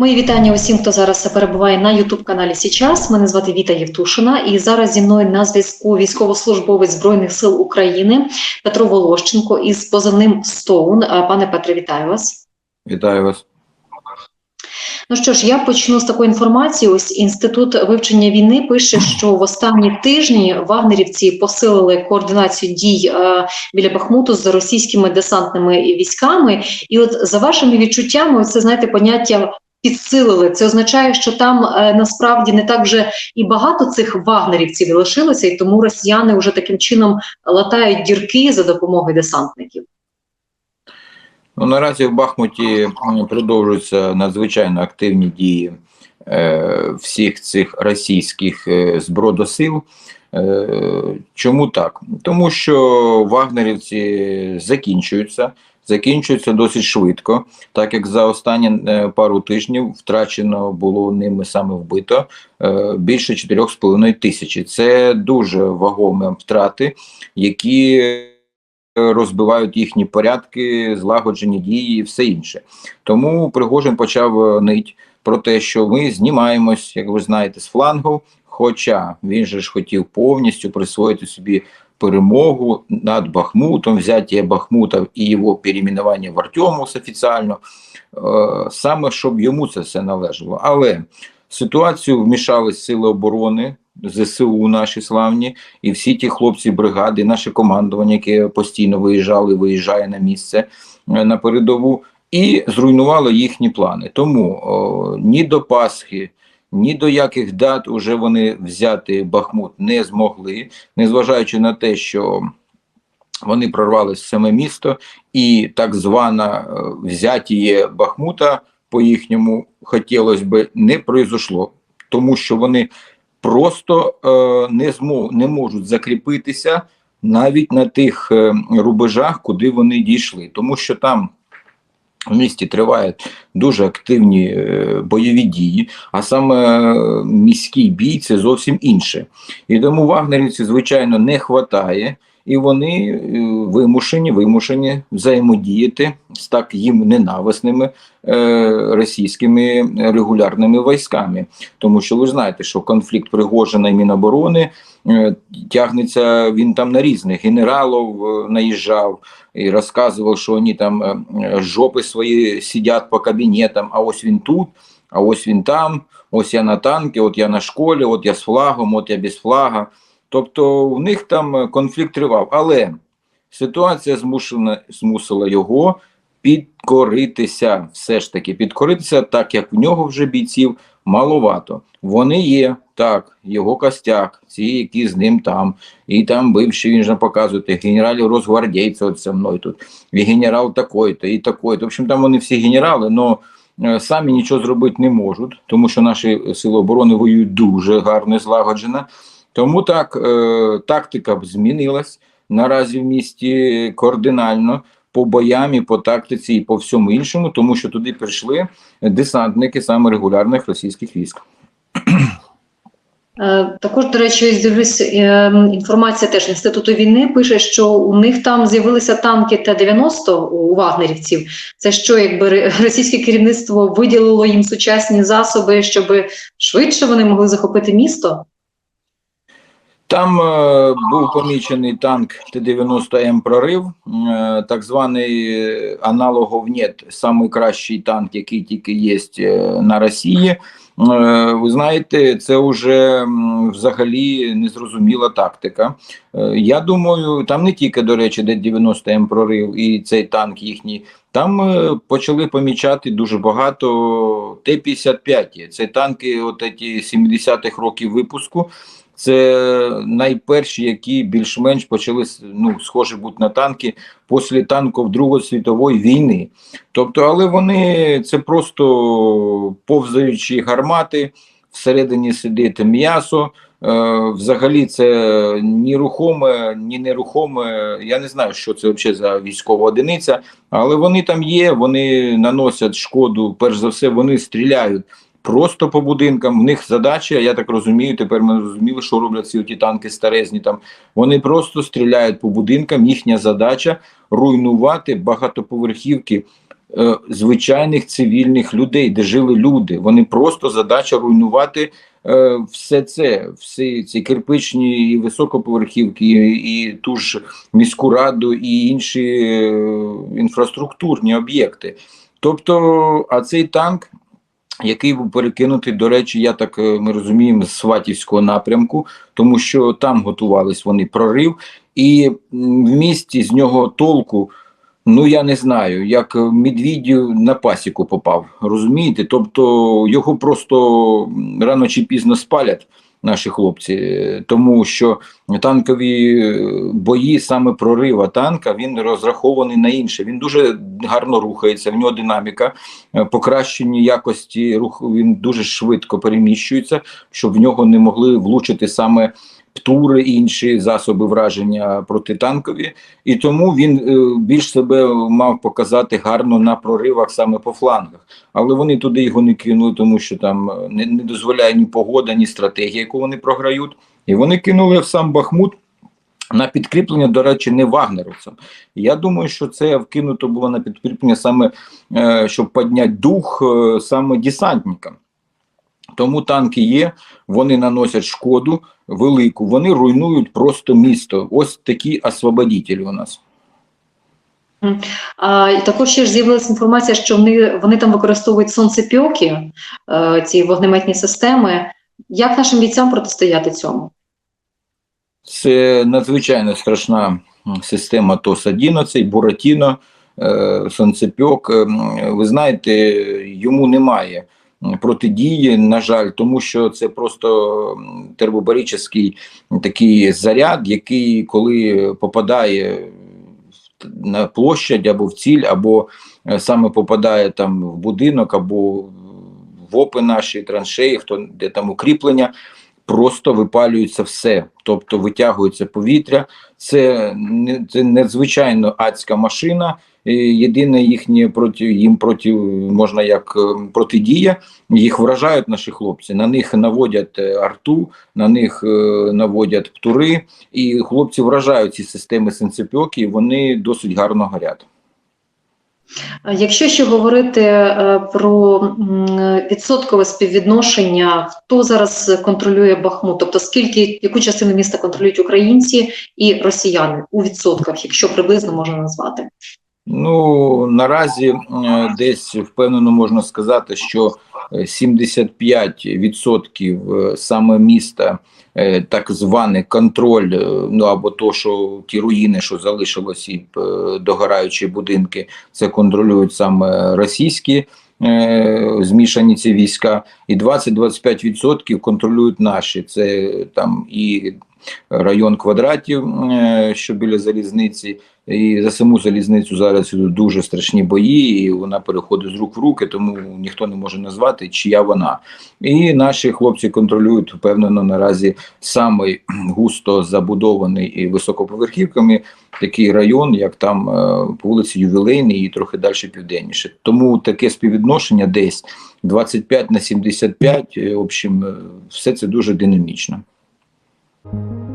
Мої вітання усім, хто зараз перебуває на Ютуб каналі Січас. Мене звати Віта Євтушина, і зараз зі мною на зв'язку військовослужбовець збройних сил України Петро Волощенко із позивним Стоун. Пане Петре, вітаю вас. Вітаю вас. Ну що ж, я почну з такої інформації. Ось інститут вивчення війни пише, що в останні тижні вагнерівці посилили координацію дій е, біля Бахмуту з російськими десантними військами. І от за вашими відчуттями, це знаєте, поняття підсилили. Це означає, що там е, насправді не так вже і багато цих вагнерівців лишилося, і тому росіяни вже таким чином латають дірки за допомогою десантників. Ну, наразі в Бахмуті продовжуються надзвичайно активні дії е, всіх цих російських е, збродосил. Е, чому так? Тому що вагнерівці закінчуються, закінчуються досить швидко, так як за останні е, пару тижнів втрачено було ними саме вбито е, більше 4,5 тисячі. Це дуже вагомі втрати, які розбивають їхні порядки, злагоджені дії і все інше. Тому Пригожин почав е, нить про те, що ми знімаємось, як ви знаєте, з флангу. Хоча він же ж хотів повністю присвоїти собі перемогу над Бахмутом, взяття Бахмута і його перейменування в Артемовс офіціально, е, саме щоб йому це все належало. Але ситуацію вмішались сили оборони. ЗСУ наші славні, і всі ті хлопці бригади, наше командування, яке постійно виїжджали, виїжджає на місце е, на передову, і зруйнувало їхні плани. Тому о, ні до Пасхи, ні до яких дат уже вони взяти Бахмут не змогли, незважаючи на те, що вони прорвались в саме місто, і так звана е, взятіє Бахмута по їхньому хотілося би не произошло, тому що вони просто е, не змог, не можуть закріпитися навіть на тих е, рубежах, куди вони дійшли, тому що там. В місті тривають дуже активні е, бойові дії, а саме е, міський бій це зовсім інше. І тому вагнерівці, звичайно, не вистачає, і вони е, вимушені, вимушені взаємодіяти з так їм ненависними е, російськими регулярними військами. Тому що ви знаєте, що конфлікт Пригожина і Міноборони е, тягнеться він там на різних генералів е, наїжджав і розказував, що вони там е, е, жопи свої сидять по кабінетам, а ось він тут, а ось він там, ось я на танки, от я на школі, от я з флагом, от я без флага. Тобто в них там е, конфлікт тривав. Але ситуація змушена, змусила його підкоритися, все ж таки, підкоритися, так як в нього вже бійців маловато. Вони є, так, його костяк, ці, які з ним там, і там бивші, він же показує, генералів розгвардійців, от зі мною тут, і генерал такой-то, і такой-то. В общем, там вони всі генерали, але самі нічого зробити не можуть, тому що наші сили оборони воюють дуже гарно, злагоджено. Тому так, е, тактика б змінилась наразі в місті кардинально по боям і по тактиці, і по всьому іншому, тому що туди прийшли десантники саме регулярних російських військ. Е, Також, до речі, дивлюсь, е, інформація теж інституту війни пише, що у них там з'явилися танки Т-90 у вагнерівців. Це що, якби російське керівництво виділило їм сучасні засоби, щоб швидше вони могли захопити місто? Там е, був помічений танк Т-90М прорив, е, так званий е, аналогов НЕТ, найкращий танк, який тільки є е, на Росії. Е, ви знаєте, це вже взагалі незрозуміла тактика. Е, я думаю, там не тільки, до речі, Т-90М прорив і цей танк їхній. Там е, почали помічати дуже багато Т-55. Це танки от ті 70-х років випуску. Це найперші, які більш-менш почали ну, схожі бути на танки після танків Другої світової війни. Тобто, але вони це просто повзаючі гармати, всередині сидить м'ясо. Е, взагалі, це ні рухоме, ні нерухоме. Я не знаю, що це взагалі за військова одиниця, але вони там є, вони наносять шкоду. Перш за все, вони стріляють просто по будинкам. В них задача, я так розумію. Тепер ми зрозуміли, що роблять ці ті танки старезні. Там вони просто стріляють по будинкам. Їхня задача руйнувати багатоповерхівки е, звичайних цивільних людей, де жили люди. Вони просто задача руйнувати е, все це, всі ці кирпичні і високоповерхівки, і, і ту ж міську раду, і інші е, інфраструктурні об'єкти. Тобто, а цей танк. Який був перекинутий, до речі, я так е, ми розуміємо, з Сватівського напрямку, тому що там готувались вони прорив, і в місті з нього толку, ну я не знаю, як медвідю на пасіку попав. Розумієте? Тобто його просто рано чи пізно спалять наші хлопці, тому що танкові е, бої, саме прорива танка, він розрахований на інше. Він дуже гарно рухається, в нього динаміка, е, покращені якості руху. Він дуже швидко переміщується, щоб в нього не могли влучити саме птури інші засоби враження протитанкові, і тому він е, більш себе мав показати гарно на проривах саме по флангах. Але вони туди його не кинули, тому що там е, не, не дозволяє ні погода, ні стратегія, яку вони програють. І вони кинули в сам Бахмут. На підкріплення, до речі, не вагнеровцям. Я думаю, що це вкинуто було на підкріплення саме, е, щоб підняти дух саме десантникам. Тому танки є, вони наносять шкоду велику, вони руйнують просто місто. Ось такі освободітелі у нас. А, і також ще ж з'явилася інформація, що вони, вони там використовують сонцепьоки, е, ці вогнеметні системи. Як нашим бійцям протистояти цьому? Це надзвичайно страшна система ТОС-11, Буратіно, е, Сонцепьок. Ем, Ви знаєте, йому немає протидії, на жаль, тому що це просто термобарічний такий заряд, який коли попадає на площадь або в ціль, або е, саме попадає там в будинок, або в опи наші траншеї, хто де там укріплення, просто випалюється все, тобто витягується повітря. Це не це надзвичайно адська машина. Єдине їхнє проти їм проти можна як е, протидія. Їх вражають наші хлопці. На них наводять е, арту, на них е, наводять птури, і хлопці вражають ці системи сенцепьоки, і вони досить гарно горять. Якщо ще говорити е, про відсоткове співвідношення, хто зараз контролює Бахмут? Тобто скільки яку частину міста контролюють українці і росіяни у відсотках, якщо приблизно можна назвати? Ну наразі е, десь впевнено можна сказати, що е, 75% саме міста, е, так званий контроль, е, ну або то, що ті руїни, що залишилось, і е, догораючі будинки, це контролюють саме російські. е, Змішані ці війська, і 20-25% контролюють наші. Це там і район квадратів, е, що біля залізниці, і за саму залізницю зараз ідуть дуже страшні бої, і вона переходить з рук в руки, тому ніхто не може назвати, чия вона. І наші хлопці контролюють впевнено наразі самий густо забудований і високоповерхівками такий район, як там е, по вулиці Ювілейний і трохи далі південніше. Тому таке співвідношення десь 25 на 75, е, в общем, е, все це дуже динамічно. Thank you.